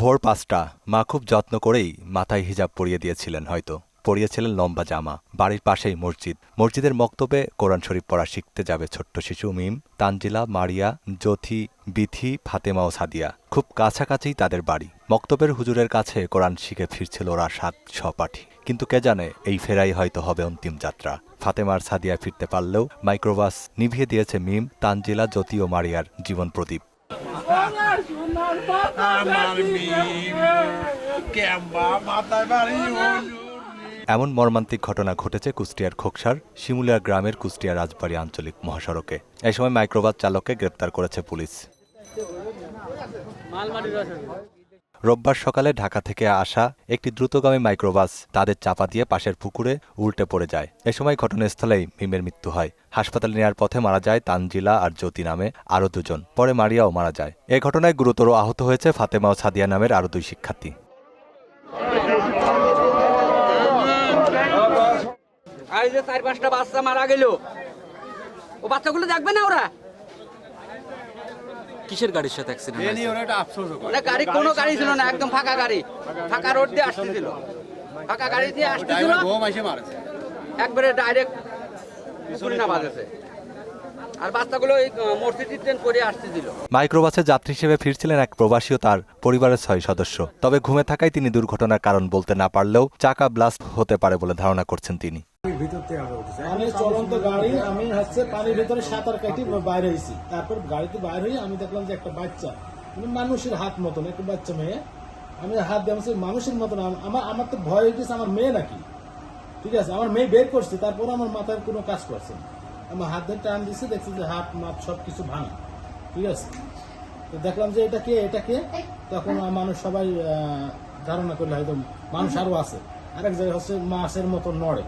ভোর পাঁচটা, মা খুব যত্ন করেই মাথায় হিজাব পরিয়ে দিয়েছিলেন হয়তো। পরিয়েছিলেন লম্বা জামা, বাড়ির পাশেই মসজিদ। মসজিদের মক্তবে কোরআন শরীফ পড়া শিখতে যাবে ছোট্ট শিশু মিম, তানজিলা, মারিয়া জ্যোথি বিথি, ফাতেমা ও সাদিয়া। খুব কাছাকাছিই তাদের বাড়ি। মক্তবের হুজুরের কাছে কোরআন শিখে ফিরছিল ওরা সাত সপাঠী কিন্তু কে জানে, এই ফেরাই হয়তো হবে অন্তিম যাত্রা। ফাতেমার সাদিয়া ফিরতে পারলেও মাইক্রোবাস নিভিয়ে দিয়েছে মিম, তানজিলা, জ্যোতি ও মারিয়ার জীবন প্রদীপ। এমন মর্মান্তিক ঘটনা ঘটেছে কুষ্টিয়ার খোকসার শিমুলিয়া গ্রামের কুষ্টিয়া রাজবাড়ি আঞ্চলিক মহাসড়কে। এ সময় মাইক্রোবাস চালককে গ্রেপ্তার করেছে পুলিশ। রোববার সকালে ঢাকা থেকে আসা একটি দ্রুতগামী মাইক্রোবাস তাদের চাপা দিয়ে পাশের পুকুরে উল্টে পড়ে যায়। এ সময় ঘটনাস্থলেই মিমের মৃত্যু হয়। হাসপাতালে নেওয়ার পথে মারা যায় তানজিলা আর জ্যোতি নামে আরও দুজন। পরে মারিয়াও মারা যায়। এ ঘটনায় গুরুতর আহত হয়েছে ফাতেমা ও সাদিয়া নামের আরও দুই শিক্ষার্থী। চার পাঁচটা বাচ্চা মারা গেল। ও বাচ্চাগুলো দেখবে না ওরা? কিসের গাড়ির সাথে অ্যাক্সিডেন্ট না গাড়ি কোনো গাড়ি ছিল না একদম ফাঁকা গাড়ি। ফাঁকা রোড দিয়ে আসতেছিল। ফাঁকা গাড়ি দিয়ে আসতেছিল। একবারে ডাইরেক্ট না বাজেছে আর বাচ্চাগুলো ওই মসজিদ ট্রেন করে আসতেছিল। মাইক্রোবাসে যাত্রী হিসেবে ফিরছিলেন এক প্রবাসী ও তার পরিবারের ছয় সদস্য। তবে ঘুমে থাকায় তিনি দুর্ঘটনার কারণ বলতে না পারলেও চাকা ব্লাস্ট হতে পারে বলে ধারণা করছেন তিনি। আমি চলন্ত গাড়ি আমি হচ্ছে পানির ভিতরে সাঁতার কাটি বাইরে হয়েছি তারপর গাড়িতে বাইরে হয়ে আমি দেখলাম যে একটা বাচ্চা মানে মানুষের হাত মতন একটা বাচ্চা মেয়ে। আমি হাত দিয়ে মানুষের মতন আম- আমার আমার তো ভয় হয়ে গেছে আমার মেয়ে নাকি? ঠিক আছে আমার মেয়ে বের করছে তারপর আমার মাথায় কোনো কাজ করছে না। আমার হাত ধরে টান দিচ্ছে দেখছি যে হাত মাত সব কিছু ভাঙা। ঠিক আছে? তো দেখলাম যে এটা কে এটা কে? তখন মানুষ সবাই ধারণা করলে হয়তো মানুষ আরও আছে। আরেক জায়গায় হচ্ছে মাছের মতো নড়ে।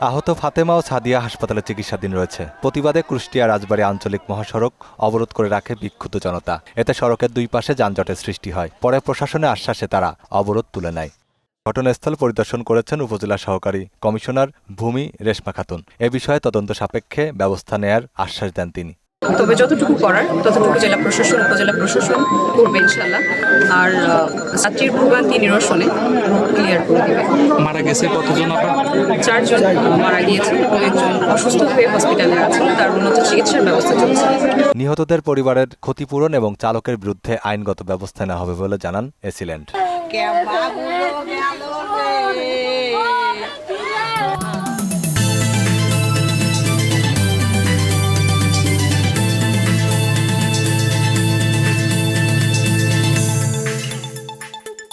আহত ফাতেমা ও সাদিয়া হাসপাতালে চিকিৎসাধীন রয়েছে। প্রতিবাদে কুষ্টিয়া রাজবাড়ী আঞ্চলিক মহাসড়ক অবরোধ করে রাখে বিক্ষুব্ধ জনতা। এতে সড়কের দুই পাশে যানজটের সৃষ্টি হয়। পরে প্রশাসনের আশ্বাসে তারা অবরোধ তুলে নেয়। ঘটনাস্থল পরিদর্শন করেছেন উপজেলা সহকারী কমিশনার ভূমি রেশমা খাতুন। এ বিষয়ে তদন্ত সাপেক্ষে ব্যবস্থা নেয়ার আশ্বাস দেন তিনি। তবে যতটুকু করার ততটুকু জেলা প্রশাসন উপজেলা প্রশাসন করবে ইনশাল্লাহ আর ছাত্রীর ভোগান্তি নিরসনে ক্লিয়ার করে দেবে। মারা গেছে কতজন আপনার? চারজন মারা গিয়েছে এবং একজন অসুস্থ হয়ে হসপিটালে আছে তার উন্নত চিকিৎসার ব্যবস্থা চলছে। নিহতদের পরিবারের ক্ষতিপূরণ এবং চালকের বিরুদ্ধে আইনগত ব্যবস্থা নেওয়া হবে বলে জানান এসিল্যান্ড